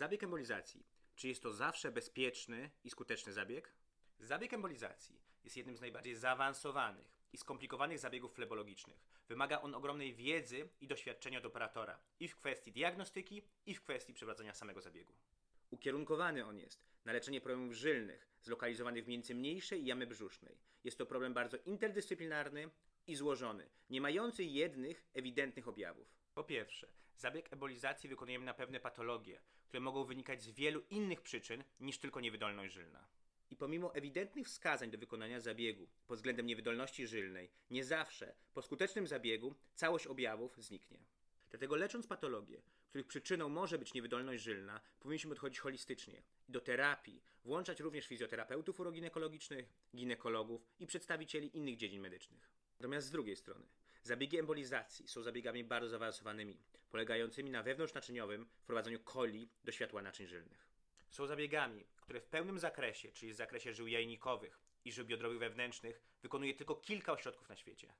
Zabieg embolizacji. Czy jest to zawsze bezpieczny i skuteczny zabieg? Zabieg embolizacji jest jednym z najbardziej zaawansowanych i skomplikowanych zabiegów flebologicznych. Wymaga on ogromnej wiedzy i doświadczenia od operatora i w kwestii diagnostyki, i w kwestii przeprowadzenia samego zabiegu. Ukierunkowany on jest na leczenie problemów żylnych zlokalizowanych w między mniejszej i jamy brzusznej. Jest to problem bardzo interdyscyplinarny i złożony, nie mający jednych ewidentnych objawów. Po pierwsze, zabieg embolizacji wykonujemy na pewne patologie, które mogą wynikać z wielu innych przyczyn niż tylko niewydolność żylna. I pomimo ewidentnych wskazań do wykonania zabiegu pod względem niewydolności żylnej, nie zawsze po skutecznym zabiegu całość objawów zniknie. Dlatego lecząc patologie, których przyczyną może być niewydolność żylna, powinniśmy podchodzić holistycznie i do terapii włączać również fizjoterapeutów uroginekologicznych, ginekologów i przedstawicieli innych dziedzin medycznych. Natomiast z drugiej strony, zabiegi embolizacji są zabiegami bardzo zaawansowanymi, polegającymi na wewnątrznaczyniowym wprowadzeniu coli do światła naczyń żylnych. Są zabiegami, które w pełnym zakresie, czyli w zakresie żył jajnikowych i żył biodrowych wewnętrznych, wykonuje tylko kilka ośrodków na świecie.